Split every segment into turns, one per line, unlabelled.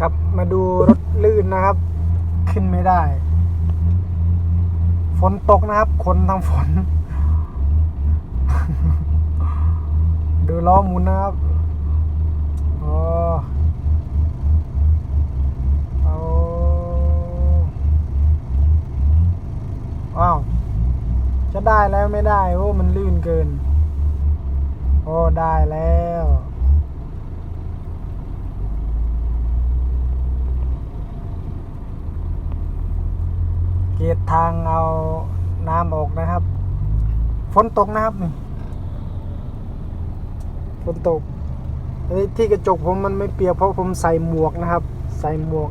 ครับมาดูรถลื่นนะครับ ขึ้นไม่ได้ ฝนตกนะครับคนทั้งฝน ดูล้อหมุนนะครับโอ้เอาว้าว จะได้แล้วไม่ได้ โอ้ มันลื่นเกิน โอ้ ได้แล้ว กตทางเอาน้ำออกนะครับ ฝนตกนะครับฝนตกเอ้ที่กระจกผมมันไม่เปียกเพราะผมใส่หมวกนะครับ ใส่หมวก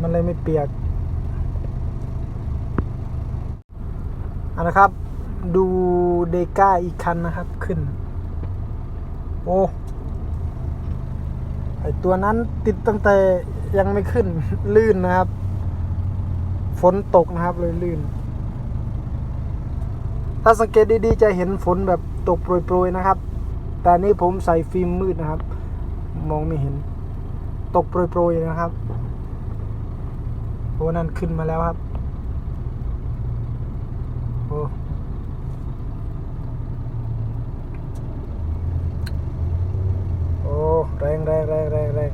มันเลยไม่เปียกเอาละครับ ดูเดก้าอีกคันนะครับขึ้น โอ้ไอตัวนั้นติดตั้งแต่ยังไม่ขึ้นลื่นนะครับ ฝนตกนะครับเลยลื่น ถ้าสังเกตดีๆจะเห็นฝนแบบตกโปรยๆนะครับ แต่นี้ผมใส่ฟิล์มมืดนะครับ มองไม่เห็น ตกโปรยๆนะครับโอ้นั่นขึ้นมาแล้วครับโอ้โอ้แรงแรงแรงแรงแรง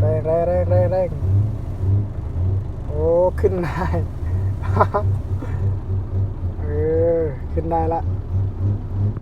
แรงแรงแรงแรงแรง ขึ้นได้ เออ ขึ้นได้ละ